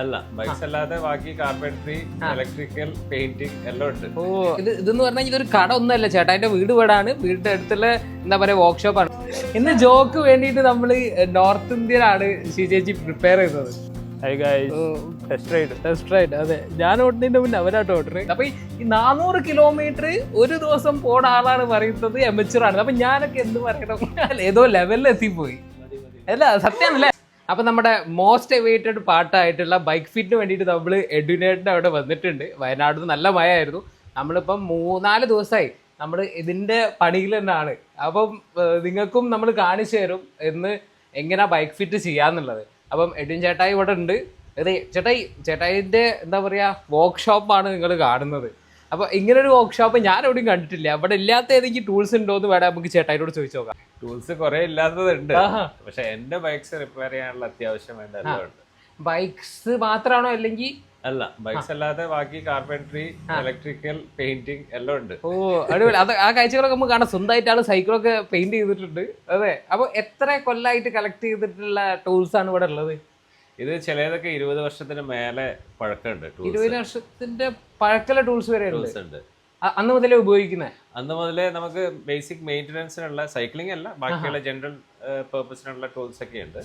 അല്ല ബൈക്സ് അല്ലാതെ ബാക്കി കാർപെന്ററി ഇലക്ട്രിക്കൽ പെയിന്റിംഗ് എല്ലാം ഉണ്ട്. ഓ ഇത് ഇതെന്ന് പറഞ്ഞാൽ ഇതൊരു കട ഒന്നല്ല ചേട്ടാ. എന്റെ വീട് വീടാണ് വീടിന്റെ അടുത്തുള്ള എന്താ പറയാ വർക്ക്ഷോപ്പാണ് ഇന്ന് ജോക്ക് വേണ്ടിയിട്ട് നമ്മൾ നോർത്ത് ഇന്ത്യയിലാണ് ചേച്ചി പ്രിപ്പയർ ചെയ്തത്. ടെസ്റ്റ് റൈഡ് അതെ. ഞാൻ ഓടുന്നതിന്റെ മുന്നേ അവരായിട്ട് ഓർഡർ അപ്പൊ ഈ നാനൂറ് കിലോമീറ്റർ ഒരു ദിവസം പോണ ആളാണ് പറയുന്നത് എമച്ചറാണ് അപ്പൊ ഞാനൊക്കെ എന്ത് പറയണം? ഏതോ ലെവലിൽ എത്തിപ്പോയി. അല്ല സത്യമാണല്ലേ അപ്പൊ നമ്മുടെ മോസ്റ്റ് എവേറ്റഡ് പാട്ടായിട്ടുള്ള ബൈക്ക് ഫിറ്റിന് വേണ്ടിയിട്ട് നമ്മൾ എഡുനേറ്റിന്റെ അവിടെ വന്നിട്ടുണ്ട്. വയനാട് നല്ല മഴ ആയിരുന്നു നമ്മളിപ്പം മൂന്നാൽ ദിവസമായി നമ്മൾ ഇതിന്റെ പണിയിൽ തന്നെയാണ്. അപ്പം നിങ്ങൾക്കും നമ്മൾ കാണിച്ചു തരും എന്ന് എങ്ങനെ ബൈക്ക് ഫിറ്റ് ചെയ്യാന്നുള്ളത്. അപ്പം എഡുൻ ചേട്ടായി ഇവിടെ ഉണ്ട്. അതെ ചേട്ടായി ചേട്ടായിന്റെ എന്താ പറയാ വർക്ക്ഷോപ്പാണ് നിങ്ങൾ കാണുന്നത്. അപ്പൊ ഇങ്ങനൊരു വർക്ക്ഷോപ്പ് ഞാൻ എവിടെയും കണ്ടിട്ടില്ല. അവിടെ ഇല്ലാത്ത ഏതെങ്കിലും ടൂൾസ് ഉണ്ടോ എന്ന് വേണം നമുക്ക് ചേട്ടായിനോട് ചോദിച്ചു നോക്കാം. ടൂൾസ് കുറെ ഇല്ലാത്തതുണ്ട്. പക്ഷെ എന്റെ ബൈക്സ് റിപ്പയർ ചെയ്യാനുള്ള അത്യാവശ്യം വേണ്ട എല്ലാം ഉണ്ട് ബൈക്സ് മാത്രമാണോ അല്ലെങ്കിൽ അല്ല ബൈക്സ് അല്ലാതെ ബാക്കി കാർപെൻട്രി ഇലക്ട്രിക്കൽ പെയിന്റിംഗ് എല്ലാം ഉണ്ട്. ഓ അടിപൊളി. അത് ആ കാഴ്ചകളൊക്കെ നമുക്ക് കാണാം. സ്വന്തമായിട്ട് ആൾ സൈക്കിളൊക്കെ പെയിന്റ് ചെയ്തിട്ടുണ്ട്. അതെ. അപ്പൊ എത്ര കൊല്ലായിട്ട് കളക്ട് ചെയ്തിട്ടുള്ള ടൂൾസ് ആണ് ഇവിടെ ഉള്ളത്? ഇത് ചിലതൊക്കെ ഇരുപത് വർഷത്തിന് മേലെ പഴക്കമുണ്ട് ഇരുപത് വർഷത്തിന്റെ പഴക്കമുള്ള ടൂൾസ് വരെ ടൂൾസ് ഉണ്ട്. അന്ന് മുതലേ ഉപയോഗിക്കുന്നത് അന്ന് മുതലേ നമുക്ക് ബേസിക് മെയിന്റനൻസിനുള്ള സൈക്ലിംഗ് അല്ല ബാക്കിയുള്ള ജനറൽ പേർപ്പസിനുള്ള ടൂൾസ് ഒക്കെ ഉണ്ട്.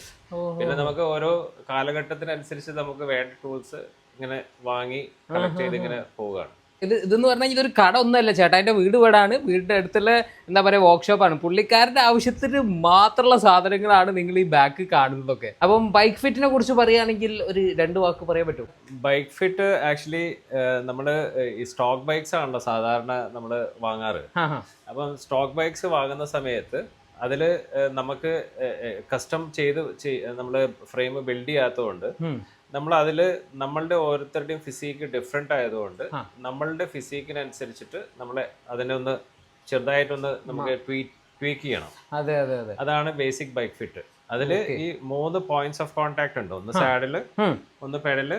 പിന്നെ നമുക്ക് ഓരോ കാലഘട്ടത്തിനനുസരിച്ച് നമുക്ക് വേണ്ട ടൂൾസ് ഇങ്ങനെ വാങ്ങി കളക്ട് ചെയ്ത് ഇങ്ങനെ പോവുകയാണ്. ഇത് ഇതെന്ന് പറഞ്ഞാൽ ഇതൊരു കട ഒന്നുമല്ല ചേട്ടാ. എന്റെ വീട് വീടാണ് വീടിന്റെ അടുത്തുള്ള എന്താ പറയുക വർക്ക്ഷോപ്പാണ് പുള്ളിക്കാരന്റെ ആവശ്യത്തിന് മാത്രമുള്ള സാധനങ്ങളാണ് നിങ്ങൾ ഈ ബാക്ക് കാണുന്നതൊക്കെ. അപ്പം ബൈക്ക് ഫിറ്റിനെ കുറിച്ച് പറയുകയാണെങ്കിൽ ഒരു രണ്ട് വാക്ക് പറയാൻ പറ്റും ബൈക്ക് ഫിറ്റ് ആക്ച്വലി നമ്മൾ ഈ സ്റ്റോക്ക് ബൈക്സ് ആണല്ലോ സാധാരണ നമ്മൾ വാങ്ങാറ്. അപ്പം സ്റ്റോക്ക് ബൈക്സ് വാങ്ങുന്ന സമയത്ത് അതിൽ നമുക്ക് കസ്റ്റം ചെയ്ത് നമ്മൾ ഫ്രെയിം ബിൽഡ് ചെയ്യാത്തതുകൊണ്ട് നമ്മൾ അതിൽ നമ്മളുടെ ഓരോരുത്തരുടെയും ഫിസിക്ക് ഡിഫറെന്റ് ആയതുകൊണ്ട്. നമ്മളുടെ ഫിസിക്കിനനുസരിച്ചിട്ട് നമ്മളെ അതിനെ ഒന്ന് ചെറുതായിട്ടൊന്ന് നമുക്ക് ട്വീറ്റ് ട്വീക്ക് ചെയ്യണം. അതെ അതെ അതെ. അതാണ് ബേസിക് ബൈക്ക് ഫിറ്റ് അതിൽ ഈ മൂന്ന് പോയിന്റ്സ് ഓഫ് കോൺടാക്ട് ഉണ്ട്. ഒന്ന് സാഡിൽ ഒന്ന് പെഡൽ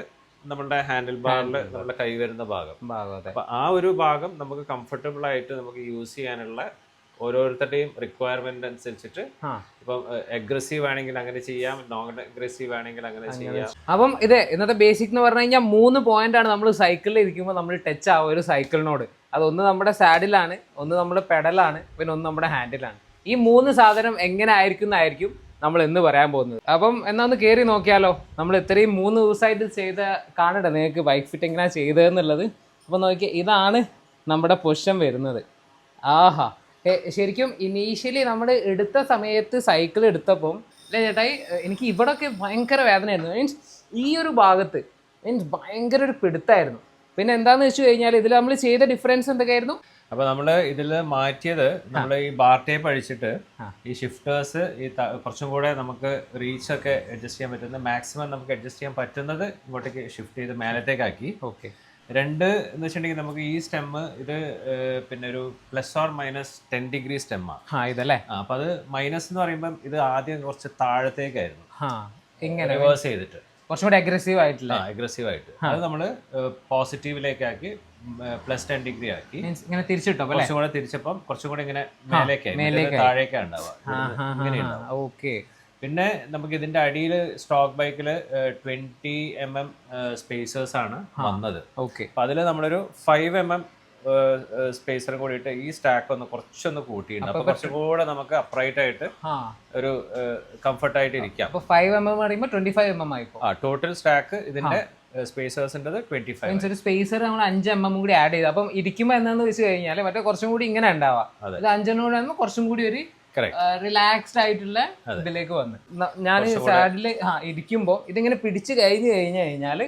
നമ്മുടെ ഹാൻഡിൽ ബാറിൽ നമ്മുടെ കൈ വരുന്ന ഭാഗം. ഭാഗം അപ്പൊ ആ ഒരു ഭാഗം നമുക്ക് കംഫർട്ടബിൾ ആയിട്ട് നമുക്ക് യൂസ് ചെയ്യാനുള്ള ഓരോരുത്തരുടെയും റിക്വയർമെന്റ് അനുസരിച്ചിട്ട് ഇപ്പം അഗ്രസീവ് ആണെങ്കിൽ അങ്ങനെ ചെയ്യാം നോൺ അഗ്രസീവ് ആണെങ്കിൽ അങ്ങനെ ചെയ്യാം. അപ്പം ഇത് ഇന്നത്തെ ബേസിക് എന്ന് പറഞ്ഞു കഴിഞ്ഞാൽ മൂന്ന് പോയിന്റ് ആണ് നമ്മൾ സൈക്കിളിൽ ഇരിക്കുമ്പോൾ നമ്മൾ ടച്ച് ആവും ഒരു സൈക്കിളിനോട് അതൊന്ന് നമ്മുടെ സാഡിലാണ് ഒന്ന് നമ്മുടെ പെഡലാണ് പിന്നെ ഒന്ന് നമ്മുടെ ഹാൻഡിലാണ് ഈ മൂന്ന് സാധനം എങ്ങനെ ആയിരിക്കും എന്നായിരിക്കും നമ്മൾ എന്ന് പറയാൻ പോകുന്നത്. അപ്പം എന്നാ ഒന്ന് കയറി നോക്കിയാലോ? നമ്മൾ ഇത്രയും മൂന്ന് ദിവസമായിട്ട് ചെയ്ത കാണട്ടെ നിങ്ങൾക്ക് ബൈക്ക് ഫിറ്റ് എങ്ങനെയാണ് ചെയ്തതെന്നുള്ളത്. അപ്പം നോക്കിയാൽ ഇതാണ് നമ്മുടെ പൊഷൻ വരുന്നത്. ആഹാ. ശരിക്കും ഇനീഷ്യലി നമ്മൾ എടുത്ത സമയത്ത് സൈക്കിൾ എടുത്തപ്പം അല്ലേ ചേട്ടായി എനിക്ക് ഇവിടൊക്കെ ഭയങ്കര വേദനയായിരുന്നു. മീൻസ് ഈ ഒരു ഭാഗത്ത് മീൻസ് ഭയങ്കര ഒരു പിടുത്തായിരുന്നു. പിന്നെ എന്താന്ന് വെച്ച് കഴിഞ്ഞാൽ ഇതിൽ നമ്മൾ ചെയ്ത ഡിഫറൻസ് എന്തൊക്കെയായിരുന്നു? അപ്പൊ നമ്മൾ ഇതിൽ മാറ്റിയത് നമ്മൾ ഈ ബാർ ടേപ്പ് അഴിച്ചിട്ട് ഈ ഷിഫ്റ്റേഴ്സ് ഈ കുറച്ചും കൂടെ നമുക്ക് റീച്ച് ഒക്കെ അഡ്ജസ്റ്റ് ചെയ്യാൻ പറ്റുന്ന മാക്സിമം നമുക്ക് അഡ്ജസ്റ്റ് ചെയ്യാൻ പറ്റുന്നത് ഇങ്ങോട്ടേക്ക് ഷിഫ്റ്റ് ചെയ്ത് മേലത്തേക്കാക്കി. ഓക്കെ രണ്ട് എന്ന് വെച്ചിട്ടുണ്ടെങ്കിൽ നമുക്ക് ഈ സ്റ്റെമ്മ് ഇത് പിന്നെ ഒരു plus or minus ten degree സ്റ്റെമ്മാണ് ആ. ഇതല്ലേ? അപ്പൊ അത് മൈനസ് എന്ന് പറയുമ്പോൾ ഇത് ആദ്യം കുറച്ച് താഴത്തേക്കായിരുന്നു. ഇങ്ങനെ റിവേഴ്സ് ചെയ്തിട്ട്. കുറച്ചുകൂടി അഗ്രസീവ് ആയിട്ടില്ല? അഗ്രസീവ് ആയിട്ട്. അത് നമ്മൾ പോസിറ്റീവിലേക്കാക്കി പ്ലസ് ടെൻ ഡിഗ്രി ആക്കി. ഇങ്ങനെ തിരിച്ചിട്ടോ കുറച്ചും കൂടെ തിരിച്ചപ്പം കുറച്ചും കൂടെ ഇങ്ങനെ മേലേക്കായി. താഴേക്കാണ് ഉണ്ടാവുക. ഓക്കെ. പിന്നെ നമുക്ക് ഇതിന്റെ അടിയിൽ സ്റ്റോക്ക് ബൈക്കിൽ ട്വന്റി എം എം സ്പേസേഴ്സ് ആണ് വന്നത്. ഓക്കെ അപ്പൊ അതിൽ നമ്മളൊരു ഫൈവ് എം എം സ്പേസറും കൂടിയിട്ട് ഈ സ്റ്റാക്ക് ഒന്ന് കുറച്ചൊന്ന് കൂട്ടിയിട്ടുണ്ട് അപ്പൊ കുറച്ചും കൂടെ നമുക്ക് അപ്രൈറ്റ് ആയിട്ട് ഒരു കംഫർട്ട് ആയിട്ട് ഇരിക്കാം. ഫൈവ് എം എം പറയുമ്പോൾ ട്വന്റി ഫൈവ് എം എം ആയിപ്പോ. ആ ടോട്ടൽ സ്റ്റാക്ക് ഇതിന്റെ സ്പേസേഴ്സിന്റെത് ട്വന്റി ഫൈവ് ഒരു സ്പേസർ നമ്മൾ അഞ്ച് എം എം കൂടി ആഡ് ചെയ്തു. അപ്പം ഇരിക്കുമ്പോൾ എന്താന്ന് വെച്ച് കഴിഞ്ഞാൽ മറ്റേ കുറച്ചും കൂടി ഇങ്ങനെ ഉണ്ടാവാം. അതെ. അഞ്ചെണ്ണം കൂടെ ആകുമ്പോൾ കുറച്ചും കൂടി ഒരു റിലാക്സ്ഡ് ആയിട്ടുള്ള ഇതിലേക്ക് വന്ന്. ഞാൻ സാഡിൽ ആ ഇരിക്കുമ്പോൾ ഇതിങ്ങനെ പിടിച്ച് കഴിഞ്ഞു കഴിഞ്ഞു കഴിഞ്ഞാൽ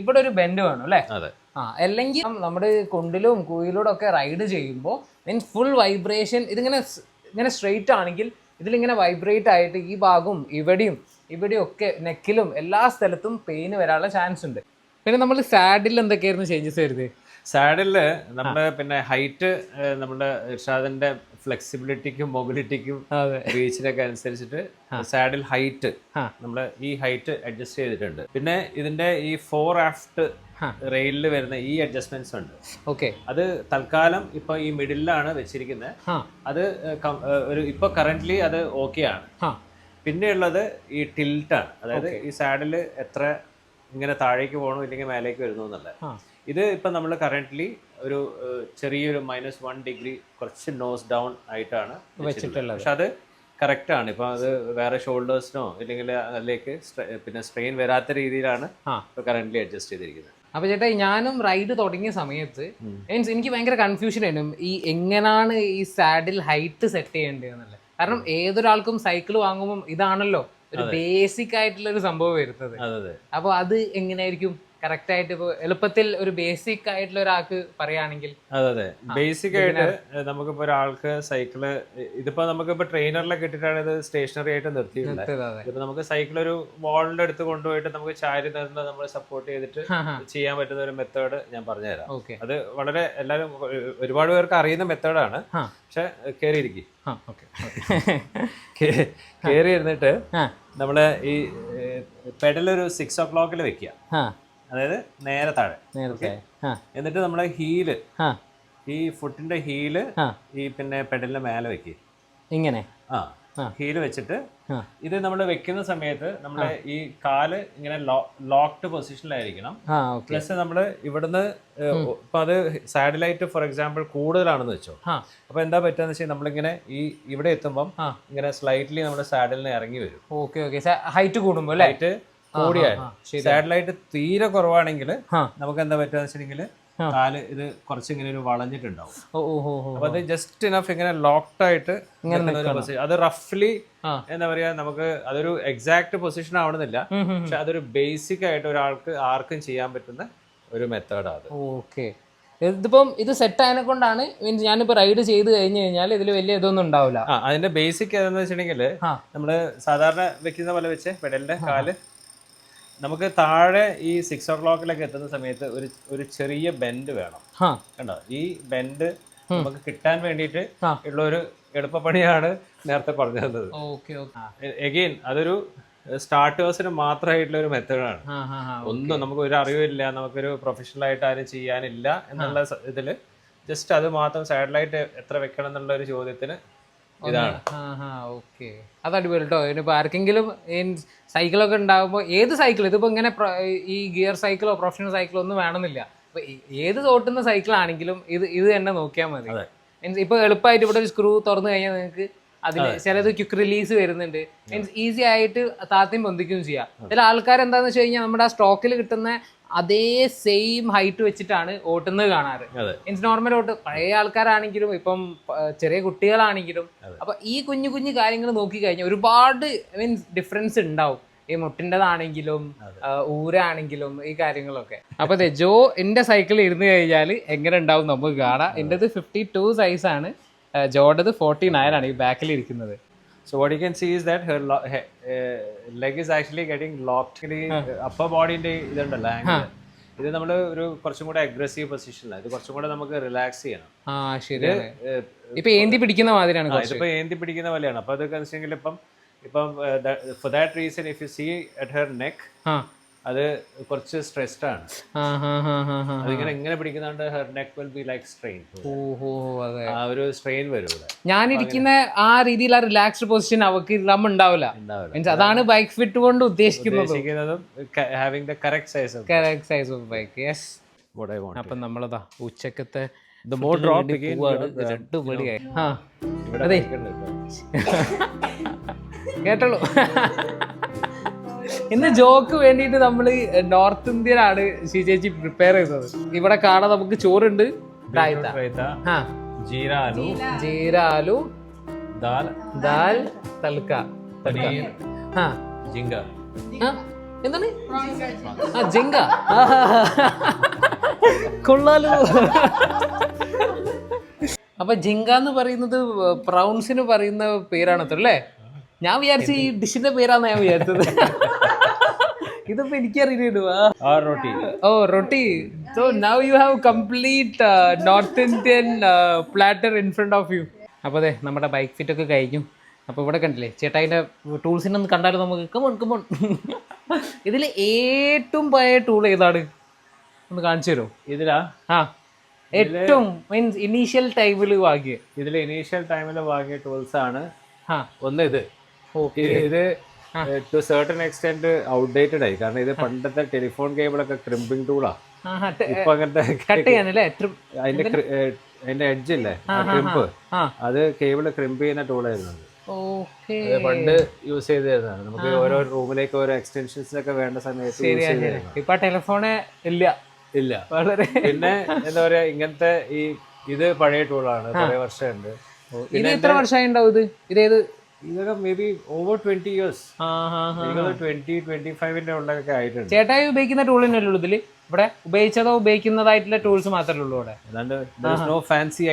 ഇവിടെ ഒരു ബെൻഡ് വേണം അല്ലേ? അതെ. ആ അല്ലെങ്കിൽ നമ്മുടെ കൊണ്ടിലും കുയിലൂടെ ഒക്കെ റൈഡ് ചെയ്യുമ്പോൾ മീൻസ് ഫുൾ വൈബ്രേഷൻ ഇതിങ്ങനെ ഇങ്ങനെ സ്ട്രെയിറ്റ് ആണെങ്കിൽ ഇതിലിങ്ങനെ വൈബ്രേറ്റ് ആയിട്ട് ഈ ഭാഗവും ഇവിടെയും ഇവിടെയും ഒക്കെ നെക്കിലും എല്ലാ സ്ഥലത്തും പെയിന് വരാനുള്ള ചാൻസ് ഉണ്ട്. പിന്നെ നമ്മൾ സാഡിൽ എന്തൊക്കെയായിരുന്നു ചേഞ്ചസ് വരുന്നത്? സാഡിൽ നമ്മുടെ പിന്നെ ഹൈറ്റ് നമ്മുടെ ഇർഷാദിന്റെ ഫ്ലെക്സിബിലിറ്റിക്കും മൊബിലിറ്റിക്കും ബീച്ചിനൊക്കെ റീച്ചിനൊക്കെ അനുസരിച്ചിട്ട് സാഡിൽ ഹൈറ്റ് നമ്മൾ ഈ ഹൈറ്റ് അഡ്ജസ്റ്റ് ചെയ്തിട്ടുണ്ട്. പിന്നെ ഇതിന്റെ ഈ ഫോർ ആഫ്റ്റ് റെയിലിൽ വരുന്ന ഈ അഡ്ജസ്റ്റ്മെന്റ്സ് ഉണ്ട്. ഓക്കെ. അത് തൽക്കാലം ഇപ്പൊ ഈ മിഡിലാണ് വെച്ചിരിക്കുന്നത്. അത് ഒരു ഇപ്പൊ കറന്റ്ലി അത് ഓക്കെ ആണ്. പിന്നെയുള്ളത് ഈ ടിൽറ്റാണ് അതായത് ഈ സാഡിൽ എത്ര ഇങ്ങനെ താഴേക്ക് പോകണോ ഇല്ലെങ്കിൽ മേലേക്ക് വരുന്നു എന്നുള്ളത്. ഇത് ഇപ്പം നമ്മൾ കറന്റ്ലി ഒരു ചെറിയൊരു മൈനസ് വൺ ഡിഗ്രി കുറച്ച് നോസ് ഡൗൺ ആയിട്ടാണ് വെച്ചിട്ടുള്ളത്. പക്ഷെ അത് കറക്റ്റ് ആണ്. ഇപ്പം അത് വേറെ ഷോൾഡേഴ്സിനോ അല്ലെങ്കിൽ അതിലേക്ക് പിന്നെ സ്ട്രെയിൻ വരാത്ത രീതിയിലാണ് കറന്റ് അഡ്ജസ്റ്റ് ചെയ്തിരിക്കുന്നത്. അപ്പൊ ചേട്ടാ ഞാനും റൈഡ് തുടങ്ങിയ സമയത്ത് മീൻസ് എനിക്ക് ഭയങ്കര കൺഫ്യൂഷൻ ആയിരുന്നു. ഈ എങ്ങനെയാണ് ഈ സാഡിൽ ഹൈറ്റ് സെറ്റ് ചെയ്യേണ്ടതെന്നുള്ളത്. കാരണം ഏതൊരാൾക്കും സൈക്കിൾ വാങ്ങുമ്പോൾ ഇതാണല്ലോ ഒരു ബേസിക് ആയിട്ടുള്ള ഒരു സംഭവം വരുന്നത്. അപ്പോൾ അത് എങ്ങനെയായിരിക്കും? കറക്റ്റ് ആയിട്ട് ഇപ്പോൾ എളുപ്പത്തിൽ ഒരു ബേസിക് ആയിട്ടുള്ള ഒരാൾക്ക് പറയുകയാണെങ്കിൽ അതെ അതെ. ബേസിക് ആയിട്ട് നമുക്കിപ്പോ ഒരാൾക്ക് സൈക്കിൾ ഇതിപ്പോ നമുക്കിപ്പോ ട്രെയിനറിലൊക്കെ ഇട്ടിട്ടാണ് ഇത് സ്റ്റേഷനറി ആയിട്ട് നിർത്തിയിട്ടുള്ളത്. ഇപ്പൊ നമുക്ക് സൈക്കിൾ ഒരു വാളിന്റെ അടുത്ത് കൊണ്ടുപോയിട്ട് നമുക്ക് ചാരി നിന്ന് നമ്മൾ സപ്പോർട്ട് ചെയ്തിട്ട് ചെയ്യാൻ പറ്റുന്ന ഒരു മെത്തേഡ് ഞാൻ പറഞ്ഞുതരാം. ഓക്കെ. അത് വളരെ എല്ലാവരും ഒരുപാട് പേർക്ക് അറിയുന്ന മെത്തേഡാണ്. പക്ഷെ കയറിയിരിക്കും കയറി ഇരുന്നിട്ട് നമ്മൾ ഈ പെഡൽ ഒരു സിക്സ് ഓ ക്ലോക്കിൽ വെക്കുക അതായത് നേരെ താഴെ. നേരത്തെ എന്നിട്ട് നമ്മളെ ഹീൽ ഈ ഫുട്ടിന്റെ ഹീൽ ഈ പിന്നെ പെഡലിന്റെ മേലെ വെക്കുക ഇങ്ങനെ. ആ. ഹീൽ വെച്ചിട്ട് ഇത് നമ്മൾ വെക്കുന്ന സമയത്ത് നമ്മുടെ ഈ കാൽ ഇങ്ങനെ ലോക്ക്ഡ് പൊസിഷനിലായിരിക്കണം. പ്ലസ് നമ്മൾ ഇവിടുന്ന് ഇപ്പൊ അത് സാറ്റലൈറ്റ് ഫോർ എക്സാമ്പിൾ കൂടുതലാണെന്ന് വെച്ചോ. അപ്പൊ എന്താ പറ്റുക വെച്ചാൽ നമ്മളിങ്ങനെ ഈ ഇവിടെ എത്തുമ്പം ഇങ്ങനെ സ്ലൈറ്റ്ലി നമ്മുടെ സാഡിലിന് ഇറങ്ങി വരും. Okay okay. ഹൈറ്റ് കൂടുമ്പോൾ ലൈറ്റ് കൂടിയാൽ. സാറ്റലൈറ്റ് തീരെ കുറവാണെങ്കിൽ നമുക്ക് എന്താ പറ്റുക വെച്ചിട്ടുണ്ടെങ്കിൽ കാൽ ഇത് കുറച്ചിങ്ങനെ ഒരു വളഞ്ഞിട്ടുണ്ടാവും. അപ്പൊ അത് ജസ്റ്റ് ഇനഫ് ഇങ്ങനെ ലോക്ക്ഡ് ആയിട്ട്. അത് റഫ്ലി എന്താ പറയാ നമുക്ക് അതൊരു എക്സാക്ട് പൊസിഷൻ ആവണമെന്നില്ല. പക്ഷെ അതൊരു ബേസിക് ആയിട്ട് ഒരാൾക്ക് ആർക്കും ചെയ്യാൻ പറ്റുന്ന ഒരു മെത്തേഡാണ് അത്. ഓക്കെ. ഇതിപ്പം ഇത് സെറ്റ് ആയതിനെ കൊണ്ടാണ് മീൻസ് ഞാനിപ്പോ റൈഡ് ചെയ്ത് കഴിഞ്ഞു കഴിഞ്ഞാൽ ഇതിൽ വലിയ ഇതൊന്നും ഉണ്ടാവില്ല. അതിന്റെ ബേസിക് ഏതെന്ന് വെച്ചിട്ടുണ്ടെങ്കിൽ. നമ്മൾ സാധാരണ വെക്കുന്ന പോലെ വെച്ച് പെടലിന്റെ കാൽ നമുക്ക് താഴെ ഈ സിക്സ് ഓ ക്ലോക്കിലൊക്കെ എത്തുന്ന സമയത്ത് ഒരു ഒരു ചെറിയ ബെൻഡ് വേണം. കണ്ടോ? ഈ ബെൻഡ് നമുക്ക് കിട്ടാൻ വേണ്ടിയിട്ട്. ഉള്ള ഒരു എളുപ്പപ്പണിയാണ് നേരത്തെ പറഞ്ഞു തന്നത്. എഗെയിൻ അതൊരു സ്റ്റാർട്ടേഴ്സിന് മാത്രമായിട്ടുള്ള ഒരു മെത്തേഡാണ് ഒന്നും നമുക്ക് ഒരു അറിവില്ല നമുക്കൊരു പ്രൊഫഷണൽ ആയിട്ട് ആരും ചെയ്യാനില്ല എന്നുള്ള ഇതിൽ. ജസ്റ്റ് അത് മാത്രം സാറ്റലൈറ്റ് എത്ര വെക്കണം എന്നുള്ള ഒരു ചോദ്യത്തിന് ഇതാണ്. അത് അടിപൊളി കേട്ടോ ഇനിയിപ്പോൾ ആർക്കെങ്കിലും സൈക്കിളൊക്കെ ഉണ്ടാകുമ്പോൾ ഏത് സൈക്കിൾ ഇതിപ്പോൾ ഇങ്ങനെ ഈ ഗിയർ സൈക്കിളോ പ്രൊഫഷണൽ സൈക്കിളോ ഒന്നും വേണമെന്നില്ല. അപ്പോൾ ഏത് തോട്ടുന്ന സൈക്കിളാണെങ്കിലും ഇത് ഇത് തന്നെ നോക്കിയാൽ മതി. മീൻസ് ഇപ്പോൾ എളുപ്പമായിട്ട് ഇവിടെ ഒരു സ്ക്രൂ തുറന്നു കഴിഞ്ഞാൽ നിങ്ങൾക്ക് അതിൽ ചിലത് ക്യുക്ക് റിലീസ് വരുന്നുണ്ട്. മീൻസ് ഈസി ആയിട്ട് താത്തിയും പൊന്തിക്കുകയും ചെയ്യാം. ചില ആൾക്കാർ എന്താന്ന് വെച്ച് കഴിഞ്ഞാൽ നമ്മുടെ ആ സ്റ്റോക്കിൽ കിട്ടുന്ന അതേ സെയിം ഹൈറ്റ് വെച്ചിട്ടാണ് ഓട്ടുന്നത് കാണാറ്. മീൻസ് നോർമൽ ഓട്ട്. പഴയ ആൾക്കാരാണെങ്കിലും ഇപ്പം ചെറിയ കുട്ടികളാണെങ്കിലും അപ്പൊ ഈ കുഞ്ഞു കുഞ്ഞു കാര്യങ്ങൾ നോക്കി കഴിഞ്ഞാൽ ഒരുപാട് മീൻസ് ഡിഫറൻസ് ഉണ്ടാവും. ഈ മുട്ടിന്റെതാണെങ്കിലും ഊരാണെങ്കിലും ഈ കാര്യങ്ങളൊക്കെ. അപ്പൊ അതെ ജോ എന്റെ സൈക്കിളിൽ ഇരുന്ന് കഴിഞ്ഞാൽ എങ്ങനെ ഉണ്ടാവും നമുക്ക് കാണാം. എന്റെത് ഫിഫ്റ്റി ടു സൈസാണ് ജോടത് ഫോർട്ടി നയൻ ആണ് ഈ ബാക്കിൽ ഇരിക്കുന്നത്. So what you can see is that her uh, leg is actually getting locked. Upper ബോഡിന്റെ ഇതുണ്ടല്ലോ angle. ഇത് നമ്മൾ ഒരു കുറച്ചും കൂടെ അഗ്രസീവ് പൊസിഷനിലാണ് ഇത് കുറച്ചും കൂടെ നമുക്ക് റിലാക്സ് ചെയ്യണം. ആ ശരിയാണ് ഇപ്പൊ ഏന്തി പിടിക്കുന്ന മാതിരിയാണ് ഇതിപ്പോ ഏന്തി പിടിക്കുന്ന പോലെയാണ്. അപ്പൊ അതൊക്കെ വെച്ചെങ്കിൽ ഇപ്പം ഇപ്പം for that reason if you see at her neck അത് കുറച്ച് സ്ട്രെസ്ഡ് ആണ്. അതിങ്ങനെ എങ്ങനെ പിടിക്കുന്നതുകൊണ്ട് her neck will be like strain ഓഹോ അതെ. ആ ഒരു സ്ട്രെയിൻ വരും ഇവിടെ. ഞാനിരിക്കുന്ന ആ രീതിയിൽ ആ റിലാക്സ്ഡ് പൊസിഷൻ അവർക്ക് ഇതാകുമ്പോൾ ഉണ്ടാവില്ല. മീൻസ് അതാണ് ബൈക്ക് ഫിറ്റ് കൊണ്ട് ഉദ്ദേശിക്കുന്നത്. Having the correct size correct size of bike yes. അപ്പം നമ്മളതാ ഉച്ചക്കത്തെ അതെ. കേട്ടോളൂ. ഇന്ന് ജോക്ക് വേണ്ടിയിട്ട് നമ്മൾ നോർത്ത് ഇന്ത്യയിലാണ് ശ്രീ ചേച്ചി പ്രിപ്പയർ ചെയ്തത്. ഇവിടെ കാണാൻ നമുക്ക് ചോറുണ്ട്. ജീര ആലു dal, ദാൽ തൽക്ക. paneer, ആ. ജിങ്ക. എന്താണ്? ആ ജിങ്ക. കൊള്ളാലോ. അപ്പൊ ജിങ്ക എന്ന് പറയുന്നത് പ്രൗൺസിന് പറയുന്ന പേരാണത്രേ അത്ര ഞാൻ വിചാരിച്ചു ഈ ഡിഷിന്റെ പേരാണെന്ന് ഞാൻ വിചാരിച്ചത്. ഇതിപ്പോ എനിക്കറിയിടുവാ ആ. റൊട്ടി. ഓ റൊട്ടി. So now you have complete north Indian platter in front of you അപ്പോൾ അതെ നമ്മുടെ ബൈക്ക് ഫിറ്റ് ഒക്കെ കഴിഞ്ഞു. അപ്പോൾ ഇവിടെ കണ്ടില്ലേ ചേട്ടായിന്റെ ടൂൾസിനെ ഒന്ന് കണ്ടാലും നമുക്ക്? കമോൺ കമോൺ ഇതിൽ ഏറ്റവും പഴയ ടൂൾ ഏതാണ്? ഒന്ന് കാണിച്ചു തരുമോ? ഇതിലാ? ആ. ഏറ്റവും മീൻസ് ഇനീഷ്യൽ ടൈമിൽ വാങ്ങിയ. ഇതിൽ ഇനീഷ്യൽ ടൈമിൽ വാങ്ങിയ ടൂൾസ് ആണ് ഒന്ന് ഇത്. ഇത് ടു സെർട്ടൺ എക്സ്റ്റെന്റ് ഔട്ട്ഡേറ്റഡ് ആയി. കാരണം ഇത് പണ്ടത്തെ ടെലിഫോൺ കേബിളൊക്കെ ക്രിമ്പിംഗ് ടൂളാ ഇപ്പൊ അങ്ങനത്തെ അതിന്റെ അതിന്റെ എഡ്ജ് ഇല്ലേ? ക്രിമ്പ് അത് കേബിൾ ക്രിമ്പ് ചെയ്യുന്ന ടൂളായിരുന്നു പണ്ട് യൂസ് ചെയ്തിരുന്നതാണ്. നമുക്ക് ഓരോ റൂമിലേക്ക് ഓരോ എക്സ്റ്റൻഷൻസിനൊക്കെ വേണ്ട സമയത്ത് ഇപ്പൊ ടെലിഫോണ് ഇല്ല. ഇല്ല. വളരെ പിന്നെ എന്താ പറയാ ഇങ്ങനത്തെ ഈ ഇത് പഴയ ടൂളാണ് പഴയ വർഷമുണ്ട്. ഇത് എത്ര വർഷമായി ഉണ്ടാവും ഇത്? ഇതേത് ഇതൊക്കെ may be over twenty years twenty twenty ഫൈവിന്റെ ഉള്ളൊക്കെ ആയിട്ടുണ്ട്. ചേട്ടായി ഉപയോഗിക്കുന്ന ടൂൾ തന്നെ ഉള്ളൂ ഇതിൽ. ഇവിടെ ഉപയോഗിച്ചതോ ഉപയോഗിക്കുന്നതായിട്ടുള്ള ടൂൾസ് മാത്രമേ ഉള്ളൂ ഇവിടെ. നോ ഫാൻസി